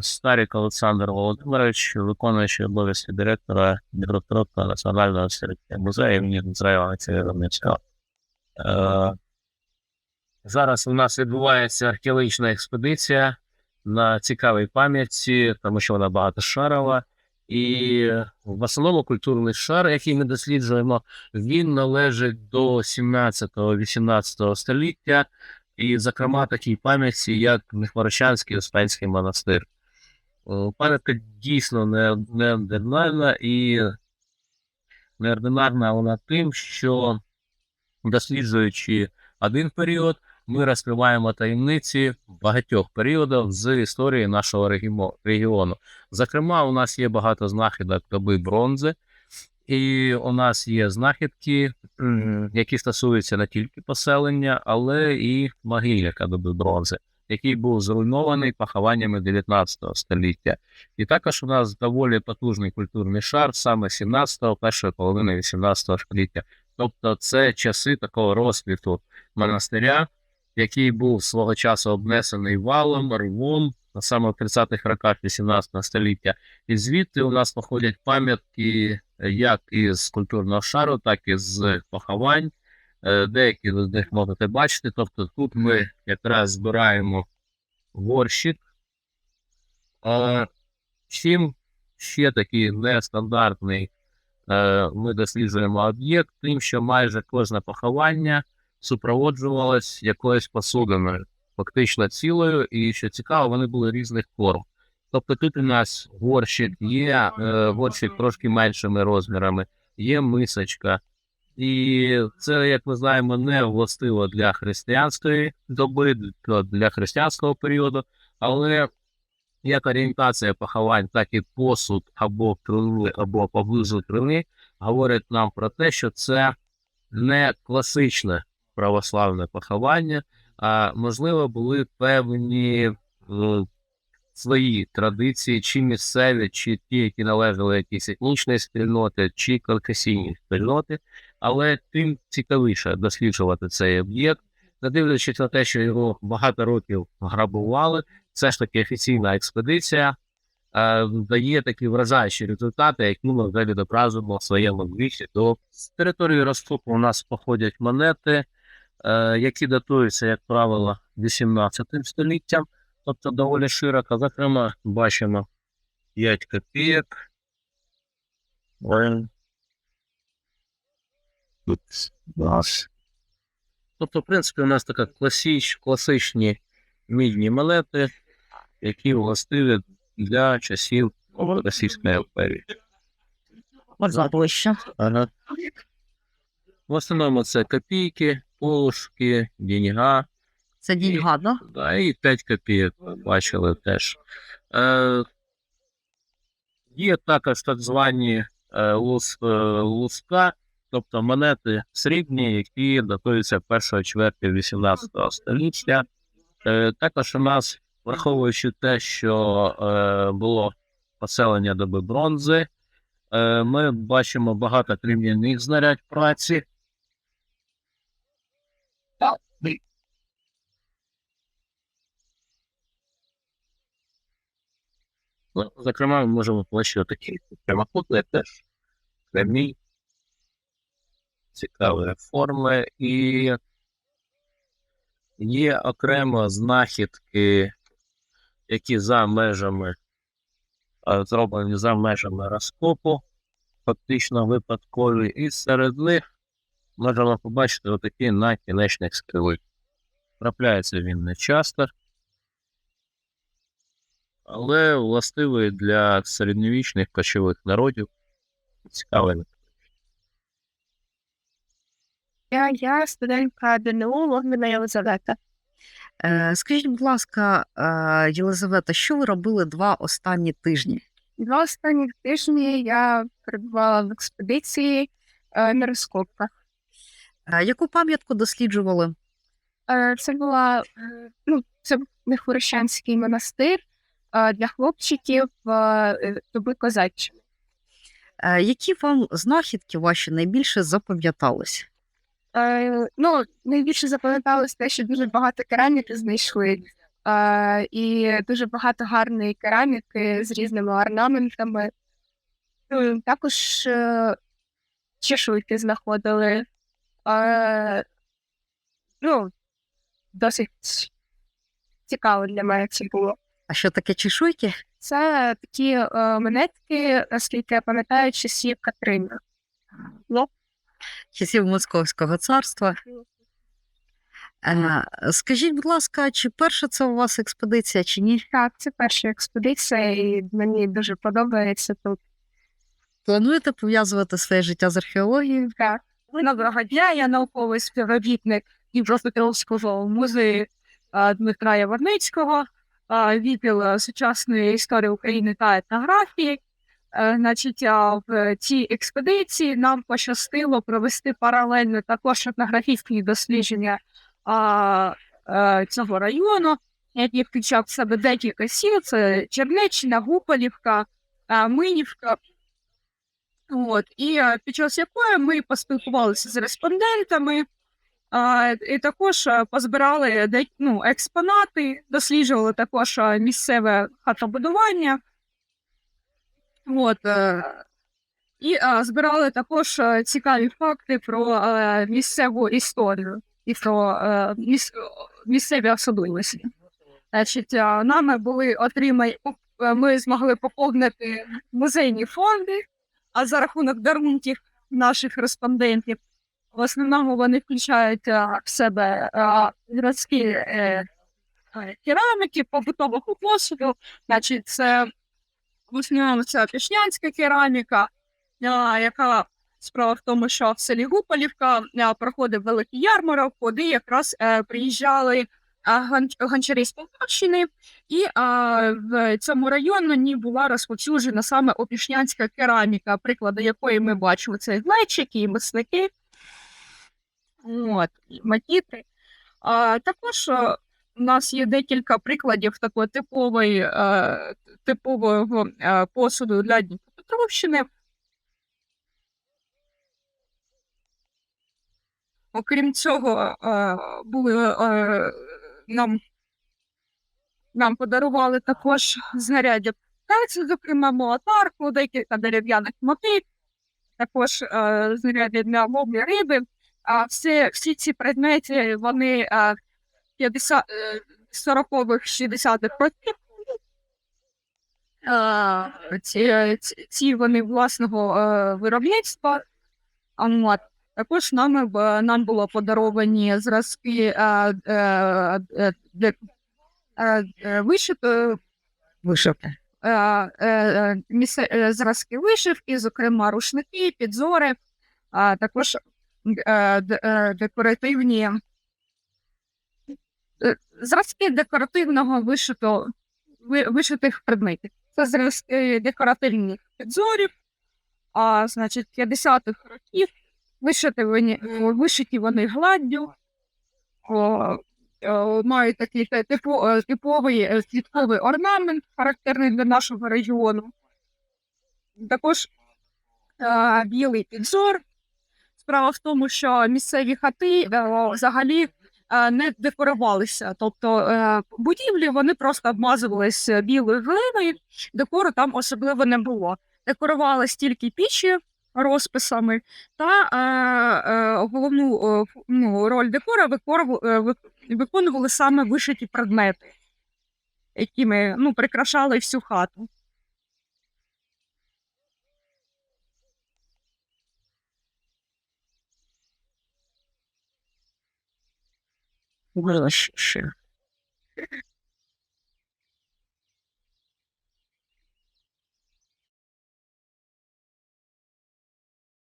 Старік Олександр Володимирович, виконуючий обов'язки директора директорату Національного музею імені Олексія Ромницького. Е, Зараз у нас відбувається археологічна експедиція на цікавій пам'ятці, тому що вона багатошарова. І в основному культурний шар, який ми досліджуємо, він належить до 17-18 століття, і, зокрема, такій пам'ятці, як Нехворощанський Успенський монастир. Е, Пам'ятка дійсно неординарна і неординарна вона тим, що досліджуючи один період, ми розкриваємо таємниці багатьох періодів з історії нашого регіону. Зокрема, у нас є багато знахідок доби бронзи, і у нас є знахідки, які стосуються не тільки поселення, але і могильника доби бронзи, який був зруйнований похованнями 19 століття. І також у нас доволі потужний культурний шар саме 17-го, першої половини 18 століття. Тобто це часи такого розквіту монастиря, який був свого часу обнесений валом, рвом, саме в 30-х роках 18 століття. І звідти у нас походять пам'ятки е, як із культурного шару, так і з поховань. Е, Деякі з них можете бачити. Тобто тут ми якраз збираємо горщик. А чим ще такий нестандартний е, ми досліджуємо об'єкт, тим, що майже кожне поховання супроводжувалось якоюсь посудиною, фактично цілою, і що цікаво, вони були різних форм. Тобто тут у нас горщик є, е, горщик трошки меншими розмірами, є мисочка. І це, як ми знаємо, не властиво для християнської доби, для- християнського періоду, але як орієнтація поховань, так і посуд або крили, або поблизу крили говорять нам про те, що це не класичне православне поховання, а можливо були певні е, свої традиції, чи місцеві, чи ті, які належали якійсь етнічної спільноти, чи конфесійні спільноти, але тим цікавіше досліджувати цей об'єкт, не дивлячись на те, що його багато років грабували, все ж таки офіційна експедиція е, дає такі вражаючі результати, які ми вже відобразимо в своєму вісі. До території розкопу у нас походять монети, е, які датуються, як правило, 18 століттям, тобто доволі широко. Зокрема, бачимо 5 копійок. Тут наш. Тобто, в принципі, у нас така класич, класичні мідні монети, які властиві для часів Російської імперії. Ага. В основному це копійки, полушки, деньга, Це діньга, да? да, і 5 копійок бачили теж. Е, є також так звані е, лус, е, луска, тобто монети срібні, які датуються першої чверті 18 століття. Е, також у нас, враховуючи те, що е, було поселення доби бронзи, е, ми бачимо багато крем'яних знарядь праці. Ну, зокрема, ми можемо побачити такі прямокутні теж прямі, цікаві форми, і є окремо знахідки, які за межами, зроблені за межами розкопу, фактично випадкові, і серед них можемо побачити отакі накінечник скрили. Трапляється він не часто, але властивий для середньовічних кочових народів. Цікавий. Я, я студентка ДНУ Логміна Єлизавета. Е, скажіть, будь ласка, е, Єлизавета, що ви робили два останні тижні? Два останні тижні я перебувала в експедиції е, на розкопках. Е, яку пам'ятку досліджували? Е, це була е, ну, це Нехворощанський монастир е, для хлопчиків е, доби козаччини. Е, які вам знахідки ваші найбільше запам'ятались? Е, ну, найбільше запам'яталось те, що дуже багато кераміки знайшли. Е, і дуже багато гарної кераміки з різними орнаментами. Ну, Також е, чешуйки знаходили. Е, ну, досить цікаво для мене це було. А що таке чешуйки? Це такі е, монетки, наскільки я пам'ятаю, часів Катрини. Часів Московського царства. Е, Скажіть, будь ласка, чи перша це у вас експедиція, чи ні? Так, це перша експедиція, і мені дуже подобається тут. Плануєте пов'язувати своє життя з археологією? Так. Доброго дня, я науковий співробітник Дніпропетровського музею Дмитра Яворницького, відділ сучасної історії України та етнографії. Е, Значить, в цій експедиції нам пощастило провести паралельно також етнографічні дослідження а, е, цього району, який включав в себе декілька сіл: це Чернеччина, Гуполівка, е, Минівка. От, і під час якої ми поспілкувалися з респондентами, а, і також позбирали ну, експонати, досліджували також місцеве хатобудування. От, е, і е, збирали також е, цікаві факти про місцеву історію і про міс, місцеві особливості. Значить, нами були отримані, ми змогли поповнити музейні фонди, а за рахунок дарунків наших респондентів. В основному вони включають в себе е, кераміки, побутового посуду, значить, це в основному це пішнянська кераміка, яка справа в тому, що в селі Гуполівка проходив великий ярмарок, куди якраз е, приїжджали а, гон- гончари з Полтавщини, і в цьому районі була розповсюджена саме опішнянська кераміка, приклади якої ми бачимо це глечики і мисники, от, і макіти. Також у нас є декілька прикладів такої типової, е, типового е, посуду для Дніпропетровщини. Окрім цього, е, були нам нам подарували також знаряддя праці, зокрема молотарку, декілька дерев'яних мотив, також е, знаряддя для ловлі риби. А всі, всі ці предмети вони 50, е, 40-х, 60-х років. Е, ці, ці- вони власного е, виробництва. Також нами, нам було подаровані зразки Вишивки. зразки вишивки, зокрема рушники, підзори, а також е, декоративні зразки декоративного вишитого, вишитих предметів. Це зразки декоративних підзорів, а значить 50-х років вишити вони, вишиті вони гладдю. О, е, мають такий типу, е, типовий е, квітковий орнамент, характерний для нашого регіону. Також е, білий підзор. Справа в тому, що місцеві хати е, взагалі е, не декорувалися. Тобто е, будівлі вони просто обмазувалися білою глиною, декору там особливо не було. Декорувались тільки пічі розписами, та е, е, головну е, ну, роль декора е, виконували саме вишиті предмети, якими ну, прикрашали всю хату. Було ще.